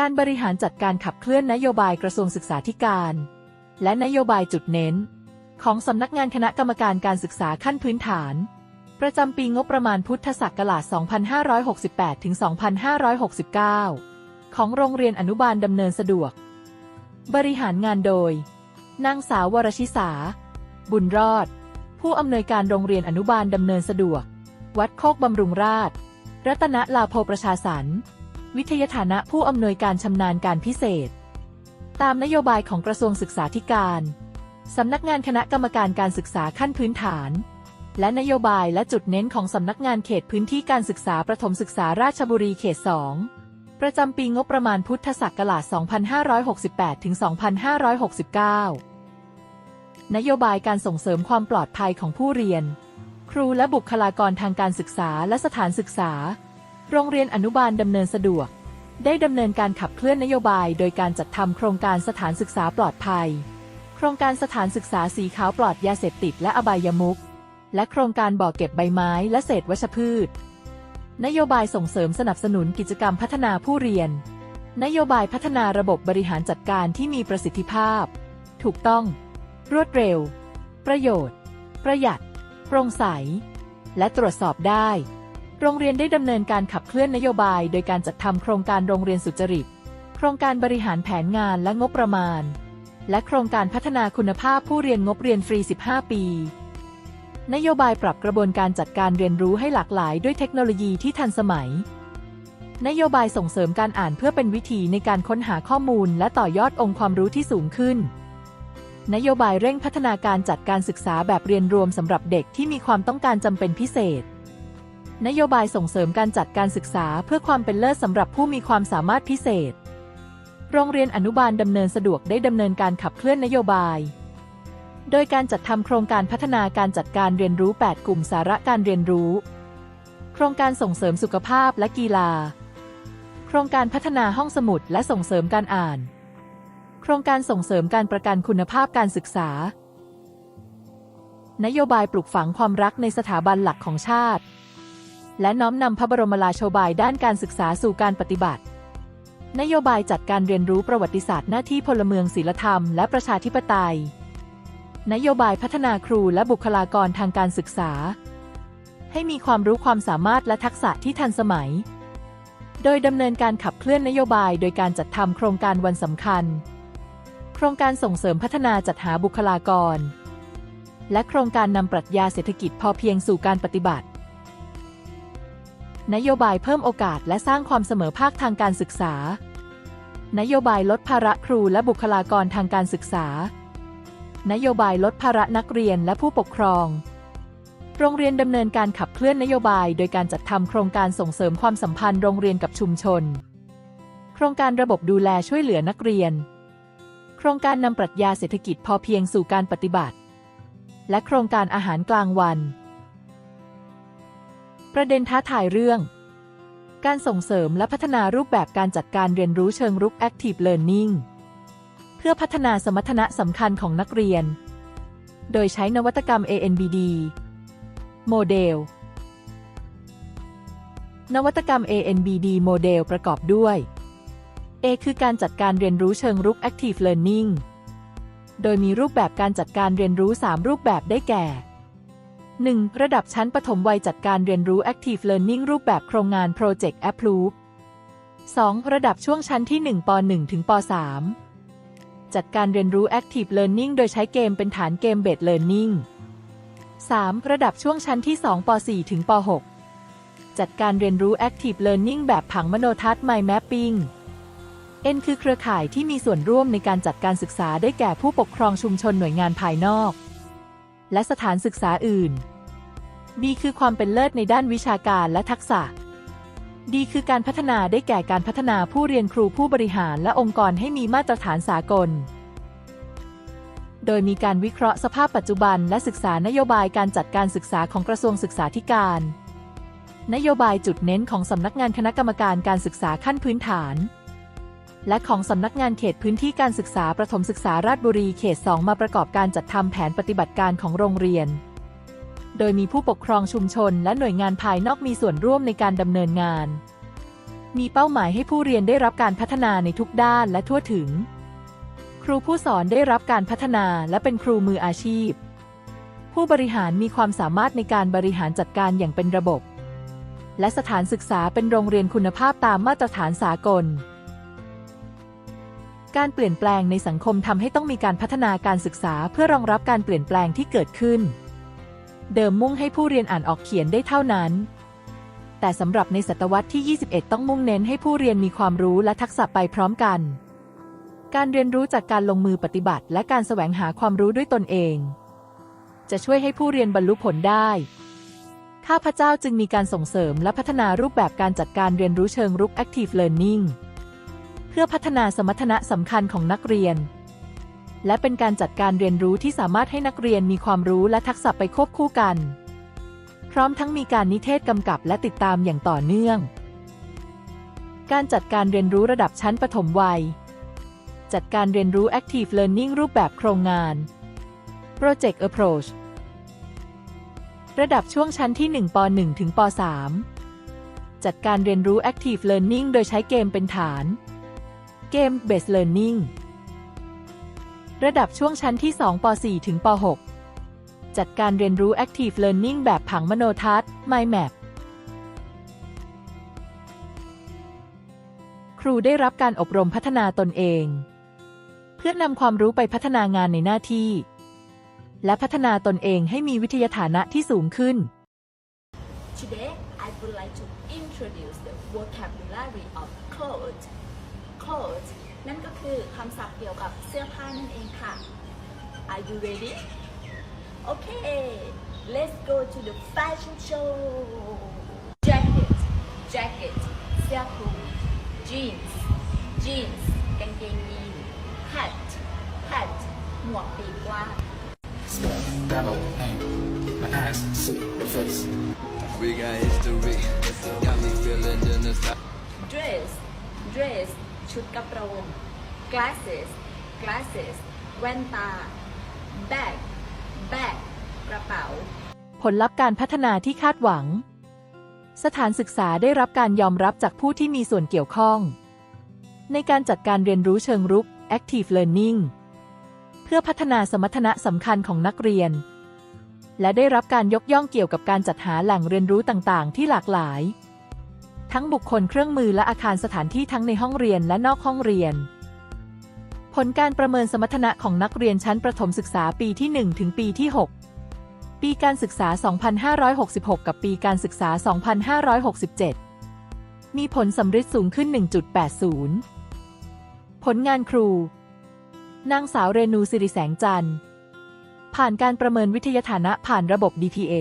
การบริหารจัดการขับเคลื่อนนโยบายกระทรวงศึกษาธิการ และนโยบายจุดเน้น ของสำนักงานคณะกรรมการการศึกษาขั้นพื้นฐาน ประจำปีงบประมาณพุทธศักราช 2568 ถึง 2569 ของโรงเรียนอนุบาลดำเนินสะดวก บริหารงานโดย นางสาววรชิสา บุญรอด ผู้อำนวยการโรงเรียนอนุบาลดำเนินสะดวก วัดโคกบำรุงราษฎร์รัตนลาโพประชาสรรค์ วิทยฐานะผู้อำนวยการชำนาญการพิเศษ ตามนโยบายของกระทรวงศึกษาธิการสำนักงานคณะกรรมการการศึกษาขั้นพื้นฐาน และนโยบายและจุดเน้นของสำนักงานเขตพื้นที่การศึกษาประถมศึกษาราชบุรีเขต 2 ประจำปีงบประมาณพุทธศักราช 2568 ถึง 2569 นโยบายการส่งเสริมความปลอดภัยของผู้เรียน ครูและบุคลากรทางการศึกษาและสถานศึกษา โรงเรียนอนุบาลดำเนินสะดวก ได้ดำเนินการขับเคลื่อนนโยบาย โดยการจัดทำโครงการสถานศึกษาปลอดภัย โครงการสถานศึกษาสีขาวปลอดยาเสพติดและอบายมุขและโครงการบ่อเก็บใบไม้และเศษวัชพืช นโยบายส่งเสริมสนับสนุนกิจกรรมพัฒนาผู้เรียน นโยบายพัฒนาระบบบริหารจัดการที่มีประสิทธิภาพ ถูกต้อง รวดเร็ว ประโยชน์ ประหยัด โปร่งใส และตรวจสอบได้ โรงเรียนได้ดำเนินการขับเคลื่อนนโยบาย โดยการจัดทำโครงการโรงเรียนสุจริต โครงการบริหารแผนงานและงบประมาณ และโครงการพัฒนาคุณภาพผู้เรียนงบเรียนฟรี 15 ปี นโยบายปรับกระบวนการจัดการเรียนรู้ให้หลากหลายด้วยเทคโนโลยีที่ทันสมัย นโยบายส่งเสริมการอ่านเพื่อเป็นวิธีในการค้นหาข้อมูล และต่อยอดองค์ความรู้ที่สูงขึ้นนโยบายเร่งพัฒนาการจัดการศึกษาแบบเรียนรวมสำหรับเด็กที่มีความต้องการจำเป็นพิเศษ นโยบายส่งเสริมการจัดการศึกษาเพื่อความเป็นเลิศสำหรับผู้มีความสามารถพิเศษ โรงเรียนอนุบาลดำเนินสะดวกได้ดำเนินการขับเคลื่อนนโยบาย โดยการจัดทำโครงการพัฒนาการจัดการเรียนรู้ 8 กลุ่มสาระการเรียนรู้ โครงการส่งเสริมสุขภาพและกีฬา โครงการพัฒนาห้องสมุดและส่งเสริมการอ่าน โครงการส่งเสริมการประกันคุณภาพการศึกษา นโยบายปลูกฝังความรักในสถาบันหลักของชาติ และน้อมนำพระบรมราโชบายด้านการศึกษาสู่การปฏิบัติ นโยบายจัดการเรียนรู้ประวัติศาสตร์หน้าที่พลเมืองศีลธรรมและประชาธิปไตย นโยบายพัฒนาครูและบุคลากรทางการศึกษา ให้มีความรู้ความสามารถและทักษะที่ทันสมัย โดยดำเนินการขับเคลื่อนนโยบายโดยการจัดทำโครงการวันสำคัญ โครงการส่งเสริมพัฒนาจัดหาบุคลากร และโครงการนำปรัชญาเศรษฐกิจพอเพียงสู่การปฏิบัติ นโยบายเพิ่มโอกาสและสร้างความเสมอภาคทางการศึกษา นโยบายลดภาระครูและบุคลากรทางการศึกษา นโยบายลดภาระนักเรียนและผู้ปกครอง โรงเรียนดำเนินการขับเคลื่อนนโยบาย โดยการจัดทำโครงการส่งเสริมความสัมพันธ์โรงเรียนกับชุมชน โครงการระบบดูแลช่วยเหลือนักเรียน โครงการนำปรัชญาเศรษฐกิจพอเพียงสู่การปฏิบัติ และโครงการอาหารกลางวัน ประเด็นท้าทายเรื่อง การส่งเสริมและพัฒนารูปแบบการจัดการเรียนรู้เชิงรุก Active Learning เพื่อพัฒนาสมรรถนะสำคัญของนักเรียน โดยใช้นวัตกรรม ANBD โมเดล นวัตกรรม ANBD โมเดลประกอบด้วย A คือการจัดการเรียนรู้เชิงรุก Active Learning โดยมีรูปแบบการจัดการเรียนรู้ 3 รูปแบบได้แก่ 1. ระดับชั้นประถมวัยจัดการเรียนรู้ Active Learning รูปแบบโครงงาน Project Approve 2. ระดับช่วงชั้นที่ 1ป .1 ถึงป .3 จัดการเรียนรู้ Active Learning โดยใช้เกมเป็นฐานเกม Based Learning 3. ระดับช่วงชั้นที่ 2ป .4 ถึงป .6 จัดการเรียนรู้ Active Learning แบบผังมโนทัศน์ Mind Mapping N คือเครือข่ายที่มีส่วนร่วมในการจัดการศึกษาได้แก่ผู้ปกครองชุมชนหน่วยงานภายนอก และสถานศึกษาอื่น B คือความเป็นเลิศในด้านวิชาการและทักษะ D คือการพัฒนาได้แก่การพัฒนาผู้เรียนครูผู้บริหารและองค์กรให้มีมาตรฐานสากล โดยมีการวิเคราะห์สภาพปัจจุบันและศึกษานโยบายการจัดการศึกษาของกระทรวงศึกษาธิการ นโยบายจุดเน้นของสำนักงานคณะกรรมการการศึกษาขั้นพื้นฐาน และของสำนักงานเขตพื้นที่การศึกษาประถมศึกษาราชบุรีเขต 2 มาประกอบการจัดทำแผนปฏิบัติการของโรงเรียน โดยมีผู้ปกครองชุมชนและหน่วยงานภายนอกมีส่วนร่วมในการดำเนินงาน มีเป้าหมายให้ผู้เรียนได้รับการพัฒนาในทุกด้านและทั่วถึง ครูผู้สอนได้รับการพัฒนาและเป็นครูมืออาชีพ ผู้บริหารมีความสามารถในการบริหารจัดการอย่างเป็นระบบ และสถานศึกษาเป็นโรงเรียนคุณภาพตามมาตรฐานสากลการเปลี่ยนแปลงในสังคมทำให้ต้องมีการพัฒนาการศึกษาเพื่อรองรับการเปลี่ยนแปลงที่เกิดขึ้น เดิมมุ่งให้ผู้เรียนอ่านออกเขียนได้เท่านั้น แต่สำหรับในศตวรรษที่ 21 ต้องมุ่งเน้นให้ผู้เรียนมีความรู้และทักษะไปพร้อมกัน การเรียนรู้จากการลงมือปฏิบัติ และการแสวงหาความรู้ด้วยตนเอง จะช่วยให้ผู้เรียนบรรลุผลได้ ข้าพเจ้าจึงมีการส่งเสริมและพัฒนารูปแบบการจัดการเรียนรู้เชิงรุก Active Learning เพื่อพัฒนาสมรรถนะสำคัญของนักเรียน และเป็นการจัดการเรียนรู้ที่สามารถให้นักเรียนมีความรู้และทักษะไปควบคู่กัน พร้อมทั้งมีการนิเทศกำกับและติดตามอย่างต่อเนื่อง การจัดการเรียนรู้ระดับชั้นประถมวัย จัดการเรียนรู้ Active Learning รูปแบบโครงงาน Project Approach ระดับช่วงชั้นที่ 1ป .1 ถึงป .3 จัดการเรียนรู้ Active Learning โดยใช้เกมเป็นฐาน Game Based Learning ระดับช่วงชั้นที่ 2 ป .4 ถึงป .6 จัดการเรียนรู้ Active Learning แบบผังมโนทัศน์ Mind Map ครูได้รับการอบรมพัฒนาตนเอง เพื่อนำความรู้ไปพัฒนางานในหน้าที่ และพัฒนาตนเองให้มีวิทยาฐานะที่สูงขึ้น Today, I would like to introduce the vocabulary of clothes. Clothes นั่นก็คือคำศัพท์เกี่ยวกับเสื้อผ้านั่นเองค่ะ Are you ready? Okay, let's go to the fashion show. Jacket, jacket เสื้อคลุม Jeans, jeans กางเกงยีน Hat, hat หมวกปีกกว้าง Bellow, aim, my ass, see, the face. We got history. Got me feeling in the sky. dress dress ชุดกระโปรง glasses glasses แว่นตา bag bag กระเป๋า ผลลัพธ์การพัฒนาที่คาดหวัง สถานศึกษาได้รับการยอมรับจากผู้ที่มีส่วนเกี่ยวข้อง ในการจัดการเรียนรู้เชิงรุก Active Learning เพื่อพัฒนาสมรรถนะสำคัญของนักเรียน และได้รับการยกย่องเกี่ยวกับการจัดหาแหล่งเรียนรู้ต่าง ๆ ที่หลากหลาย ทั้งบุคคลเครื่องมือและอาคารสถานที่ทั้งในห้องเรียนและนอกห้องเรียน ผลการประเมินสมรรถนะของนักเรียนชั้นประถมศึกษาปีที่ 1 ถึงปีที่ 6 ปีการศึกษา 2566 กับปีการศึกษา 2567 มีผลสำฤทธิ์สูงขึ้น 1.80 ผลงานครู นางสาวเรนูสิริแสงจันทร์ ผ่านการประเมินวิทยาฐานะผ่านระบบ DTA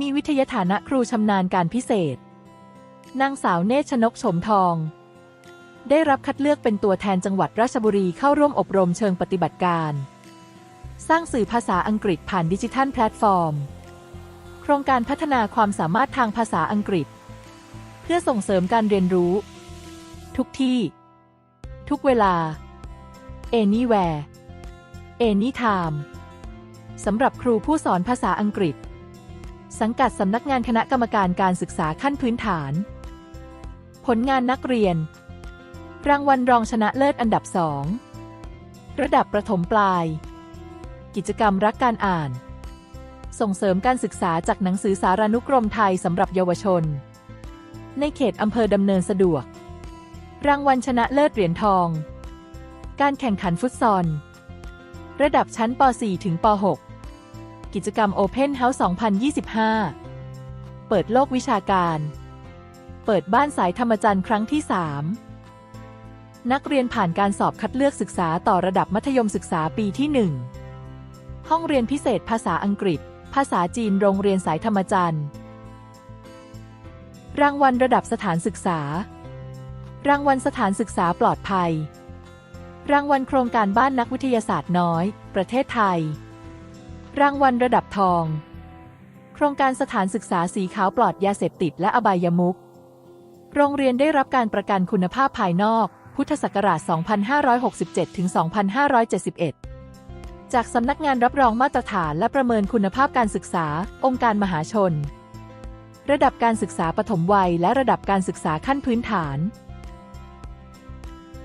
มีวิทยาฐานะครูชำนาญการพิเศษ นางสาวเนชนกชมทอง ได้รับคัดเลือกเป็นตัวแทนจังหวัดราชบุรีเข้าร่วมอบรมเชิงปฏิบัติการ สร้างสื่อภาษาอังกฤษผ่านดิจิทัลแพลตฟอร์ม โครงการพัฒนาความสามารถทางภาษาอังกฤษ เพื่อส่งเสริมการเรียนรู้ ทุกที่ ทุกเวลา anywhere anytime สำหรับครูผู้สอนภาษาอังกฤษ สังกัดสำนักงานคณะกรรมการการศึกษาขั้นพื้นฐาน ผลงานนักเรียน รางวัลรองชนะเลิศอันดับสองระดับประถมปลาย กิจกรรมรักการอ่าน ส่งเสริมการศึกษาจากหนังสือสารานุกรมไทยสำหรับเยาวชน ในเขตอำเภอดำเนินสะดวก รางวัลชนะเลิศเหรียญทอง การแข่งขันฟุตซอล ระดับชั้นป .4 ถึงป .6 กิจกรรม Open House 2025 เปิดโลกวิชาการ เปิดบ้านสายธรรมจันทร์ครั้งที่ 3 นักเรียนผ่านการสอบคัดเลือกศึกษาต่อระดับมัธยมศึกษาปีที่ 1 ห้องเรียนพิเศษภาษาอังกฤษ ภาษาจีนโรงเรียนสายธรรมจันทร์ รางวัลระดับสถานศึกษา รางวัลสถานศึกษาปลอดภัย รางวัลโครงการบ้านนักวิทยาศาสตร์น้อย ประเทศไทย รางวัลระดับทอง โครงการสถานศึกษาสีขาวปลอดยาเสพติดและอบายมุข โรงเรียนได้รับการประกันคุณภาพภายนอก พุทธศักราช 2567 ถึง 2571 จากสำนักงานรับรองมาตรฐานและประเมินคุณภาพการศึกษา องค์การมหาชน ระดับการศึกษาปฐมวัยและระดับการศึกษาขั้นพื้นฐาน